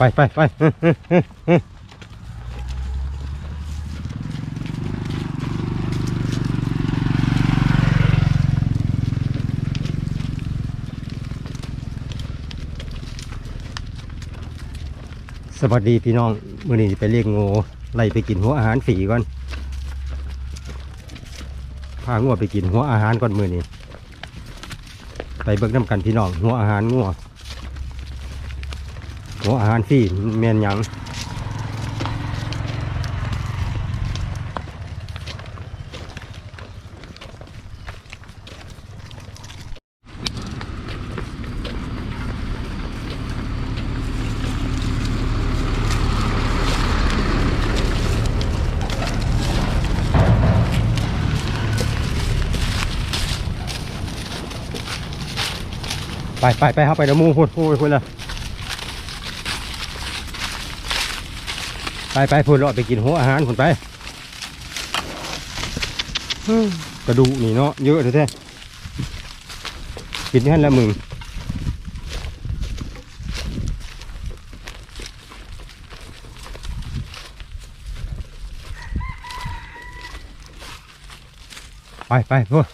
ไปไปไปสวัสดีพี่น้องมื่อนี้ไปเรียกงูไล่ไปกินหัวอาหารฝีก่อนพางัวไปกินหัวอาหารก่อนมือนี้ไปเบิกน้ำกันพี่น้องหัวอาหารงัว หัวอาหารฝีแมนยังไปไปไปเข้าไปเดี๋ยวมูพูดพูดพูดเลย ไปไปพูดเลาะไปกินหัวอาหารพูดไปกระดูกนี่เนาะเยอะแท้กินที่นั่นแล้วมึงไปไปพูด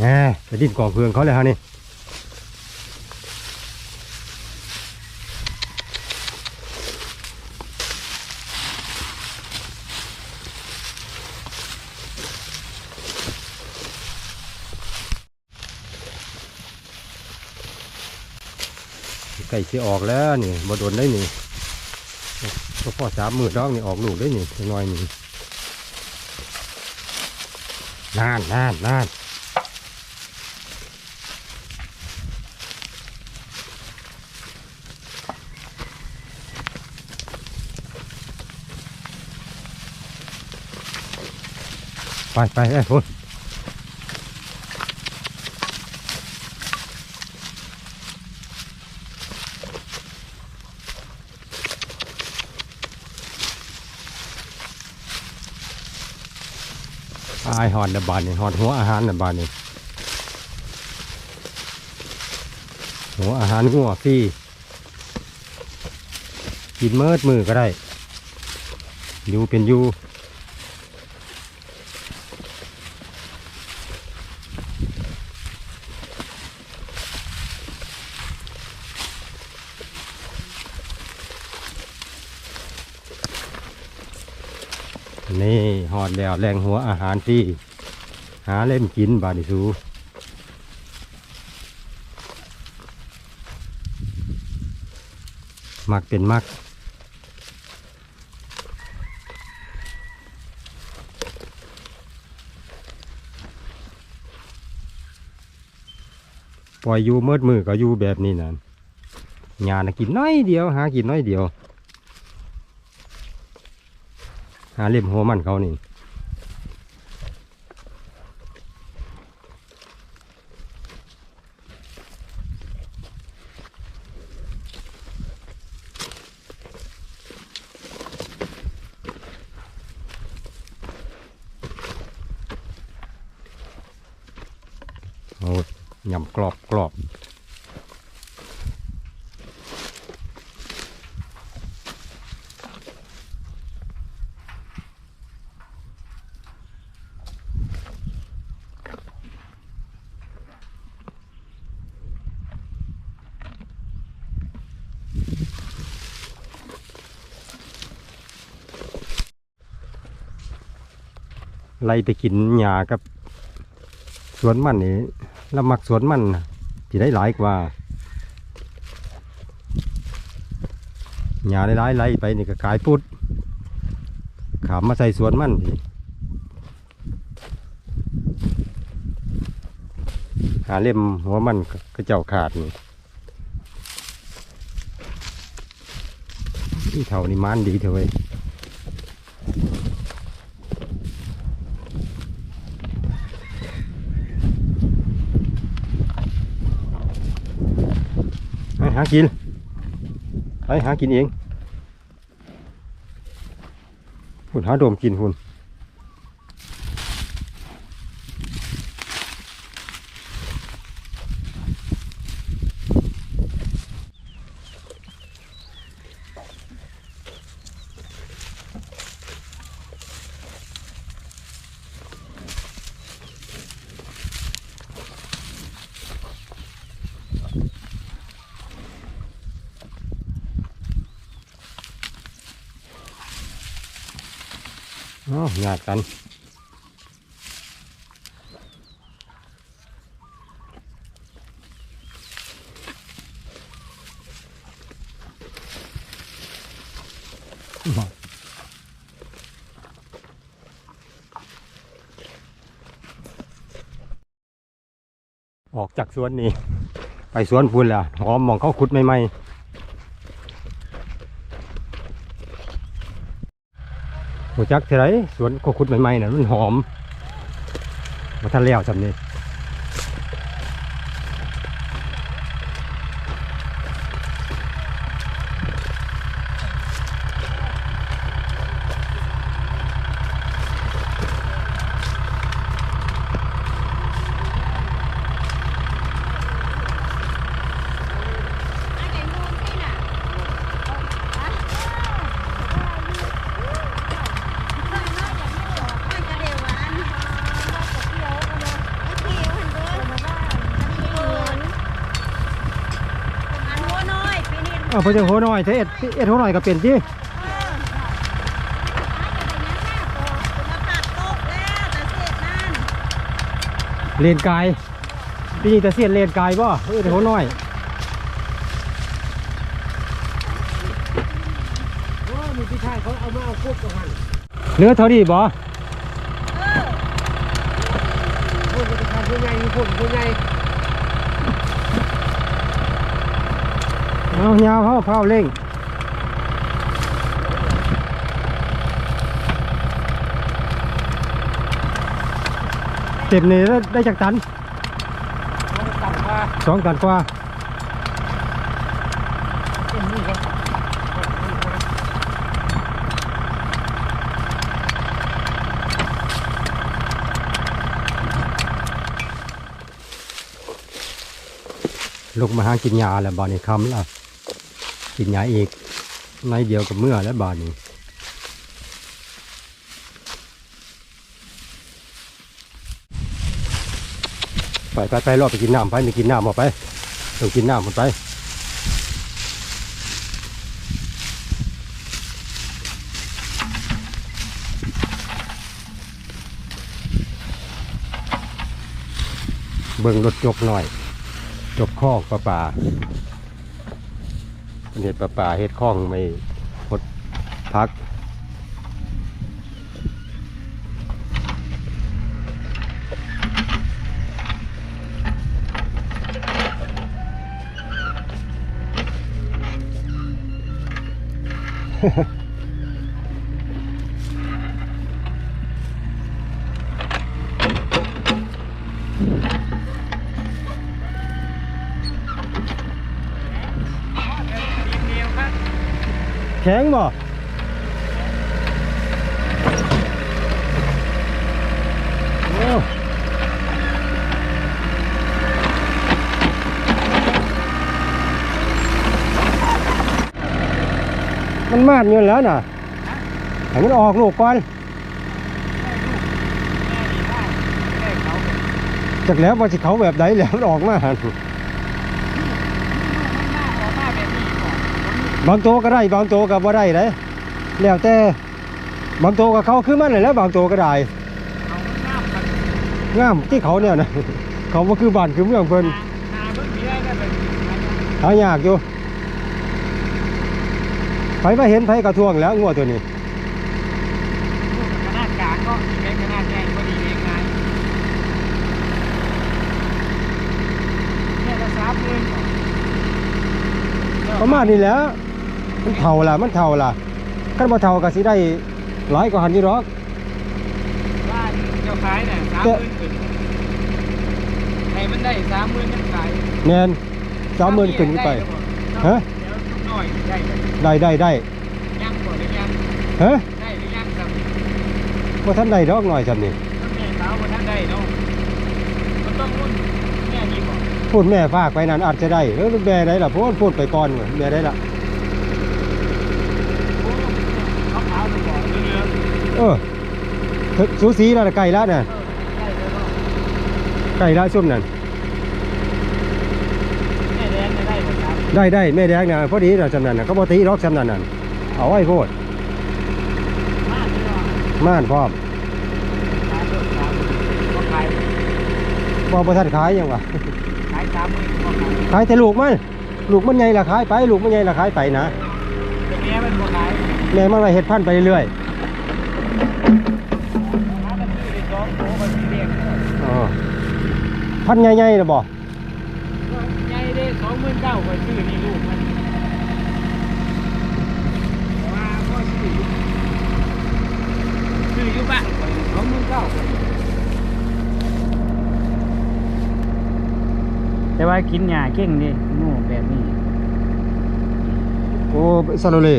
แหน่ไปดิ้นกองเพืองเขาเลยฮะนี่ไก่ที่ออกแล้วนี่บ่โดนได้นี่ก็พ่อสามมือดอกนี่ออกลูกได้นี่จักหน้อยนี่นานนานนาน ไปไปเอ้ยพุ่นอายหอนเดบบานนี่หอนหัวอาหารเดบบานนี่หัวอาหารงัวฟรีกินเมิดมือก็ได้อยู่เป็นอยู่ นี่หอ ดแล้วแรงหัวอาหารที่หาเล่มกินบาดิสูมักเป็นมักปล่อยอยู่เมืดมือก็อยู่แบบนี้นั่นงานน่ะกินน้อยเดียว หากินน้อยเดียว หาเล่มหัวมันเขานี่โอ้ ยำกรอบกรอบไล่ไปกินหญ้ากับ สวนมันนี่ เรามักสวนมันที่ได้หลายกว่าหญ้าได้หลายไล่ไปนี่ก็กลายปุดขามมาใส่สวนมันหาเล่มหัวมันก็เจ้าขาดนี่อีเท่านี่มันดีเถอะเว้ยากิน ไปหากินเองหุ่นหาโดมกินหุ่น อ๋อหยาดกันออกจากสวนนี่ไปสวนพุ่นล่ะหอมมองเขาขุดใหม่ๆหัว จักเท่าไรสวนเขาขุดใหม่ๆน่ะมันหอมมาทันแล้วสำนี้ เออเพื่อจะโหหน่อยถ้าเอ็ดเอ็ดโหหน่อยก็เป็นจีเลนกายปีนี้แต่เสียนเลนกายบ่เออเดี๋ยวโหหน่อยโอ้มีพี่ชายเขาเอามาเอาควบกับหันเนื้อเท่าดีบ่พวกพี่ชายผู้ใหญ่มีพวกผู้ใหญ่ เอายาวเข้าเผาเร่งเต็มนี่ได้ได้จากตันสองตันกว่าลูกมาหากินยาแล้วบานนี้คำละ กินยาอีกในเดียวกับเมื่อแล้วบานนี้ไปไปไปรอไปกินน้ำไปไปกินน้ำออกไปต้องกินน้ำหมดไปเบิ่งรถจกหน่อย จบข้องปลาป่า เห็ดปลาป่าเห็ดข้องไม่หดพักเดี แข็งบ่มันมาดเงินแล้วน่ะให้มันออกลูกก่อนจากแล้วว่าสิเขาแบบไหนแล้วมันออกมาหัน บางตัวก็ได้บางตัวก็บ่ได้เลยแล้วแต่บางตัวก็เขาคือมันนั่นแหล้วบางตัวก็ได้งามที่เขาเนี่ยนะเขาบ่คือบ้านคือเมืองเพิ่นหายากอยู่ไผมาเห็นไผกระทวงแล้วงัวตัวนี้ขนาดกลางก็มีแค่ขนาดใหญ่ก็ดีเองไงเนี่ยละสามหมื่นประมาณนี้แหล้ว มันเท่าล่ะมันเท่าล่ะคันบ่เท่าก็สิได้หลายกว่าหันอยู่หรอกบ้านเจ้าขายเนี่ยสามหมื่นขึ้นให้มันได้สามหมื่นยังขายแม่น30,000ขึ้นขึ้นไปเจ้าฮะเดี๋ยวลูกน้อยได้ไหมได้ได้ได้ยังบ่หรือยังฮะได้หรือยังครับว่าท่านได้ดอกหน่อยจำนี่ถ้าแม่สาวบ่ทันได้เนาะมันต้องรุ่นแม่นี่บ่พูดแม่ฝากไปนั่นอาจจะได้เออแม่ได้ล่ะเพราะว่าพูดไปก่อนว่ะแม่ได้ล่ะ โอ้เขาขาวๆบ่เหลือง เออสูสีแล้วน่ะไก่แล้วน่ะๆเออได้เลยเนาะไก่แล้วชุ่มนั่นแม่แดงจะได้บ่ครับได้ได้แม่แดงน่ะพอดีน่ะจำนั้นน่ะเขาบ่ตีดอกจำนั้นน่ะเอาไว้โพดมากเลยเนาะม่านพร้อมขายเพิ่มขายบ่ขายบ่บ่ทันขายหยังวะขายสามหมื่นบ่ขายขายแต่ลูกมันลูกมันใหญ่ละขายไป ลูกมันใหญ่ละขายไปนะแต่แม่มันบ่ขายแม่มันไว้เฮ็ดพันธุ์ไปเรื่อยหาแต่ซื้อได้สองโตมันสิเลี้ยงเนาะ ๆอ๋อ พันธุ์ใหญ่ๆนะบ่ใหญ่เด้สองหมื่นเก้าก็ซื้อนี่ลูกมันว่าพ่อซื้ออยู่ซื้ออยู่บ้านสองหมื่นเก้าแต่ว่ากินหญ้าเก่งดิโง่แบบนี้โอ้ซาโลเล่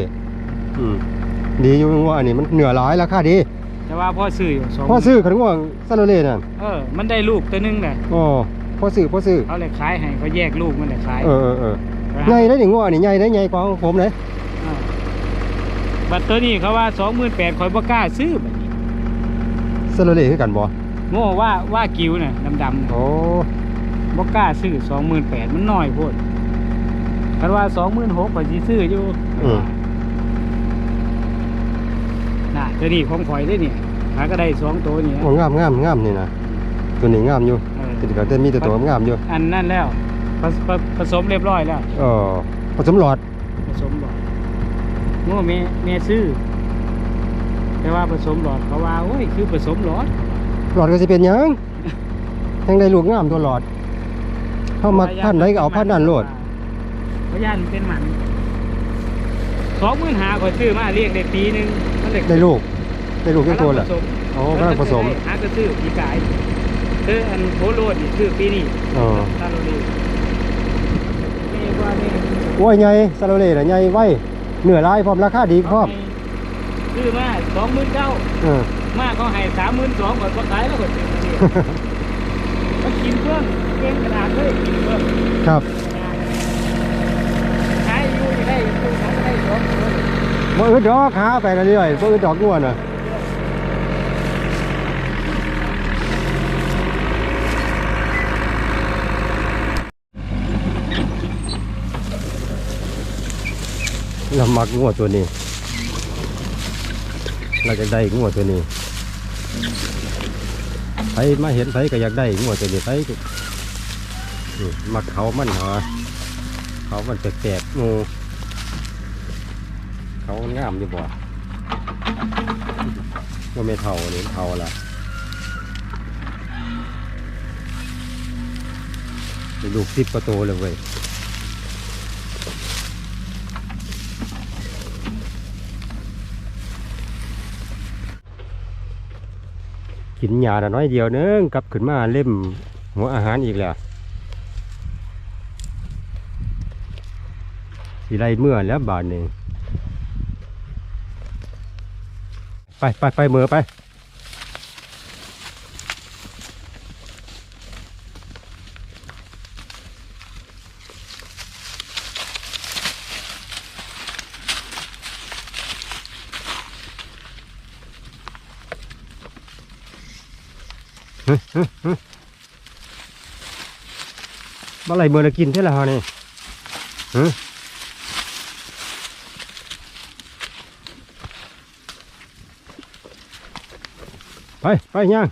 อืมดีอยู่ว่าอันนี้มันเหนือหลายราคาดี แต่ว่าพ่อซื้ออยู่สองพอซื้อขันง่วงซาโลเล่นั่นเออ มันได้ลูกตัวหนึงแหละอ๋อพอซื้อพอซื้อเขาเลยขายให้เขาแยกลูกมันเลยขายเออเออเออใหญ่ได้นี่ง่วงนี่ใหญ่ได้ใหญ่กว่าของผมเลยเออบัตรตัวนี้เขาว่าสองหมื่นแปดคอยบ่กล้าซื้อบัดนี้ซาโลเล่คือกันบ่โง่ว่าว่ากิ้วน่ะดำโอ้ๆบ่กล้าซื้อสองหมื่นแปดมันน้อยโพดคันว่าสองหมื่นหกข่อยสิซื้ออยู่น่ะ ตัวนี้ของข่อยได้เนี่ยหาก็ได้สองตัวนี่นะโอ้งามงามงามนี่นะตัวนี้งามอยู่เออติดกับเต้นมีแต่ตัวงามอยู่ อันนั่นแล้วผสผผสมเรียบร้อยแล้วเออผสมหลอดผสมหลอดโง่เมเมซื้อแต่ว่าผสมหลอดเขาว่าโอ้ยคือผสมหลอด หลอดก็สิเป็นหยังยังได้ลูกงามตัวหลอดเข้ามาพันไหนก็เอาพันนั่นโลดพยานเป็นหมัน สองหมื่นหาขอยซื้อมาเลี้ยงได้ปีหนึงมันเด็กได้ลูก ได้ลูกกี่ตัวแหละผสมโอ้กำลังผสม หาก็ซื้อปีกายคืออันโคโรดนี่ซื้อปีนี้อ๋อตาโรลีนี่ว่านี่โอ้ยใหญ่ซาโลเล่น่ะใหญ่ไว้เหนือหลายพร้อมราคาดีพร้อมซื้อมาสองหมื่นเก้าเออ มากเขาให้สามหมื่นสองก่อนก็ขายแล้วก็ซื้อมาเนี่ยมันกินเพื่อนเก่งขนาดเลยกินเพื่อนครับ ขายอยู่จะได้อยู่ขายได้สองตัว บ่อึดดอกหาไปเรื่อยๆบ่อึดดอกง่วนน่ะเรามักงัวตัวนี้ เราจะได้งัวตัวนี้ไปมาเห็นไปก็อยากได้งัวตัวนี้ไปมมักเขามันเหรอเขามันแปลกๆงู เขางามอยู่บ่ว่าไม่เท่านี่เท่าละลูกสิบประตูเลยเว้ยกินหยาน่ะน้อยเดียวนึงกลับขึ้นมาเล่มหัวอาหารอีกแล้วสิไรเมื่อแล้วบาทหนึ่ง ไปไปไปเมือไปเมื่อไหรมือละกินเท่าไหร่นี่ฮะ ไป ไปย่าง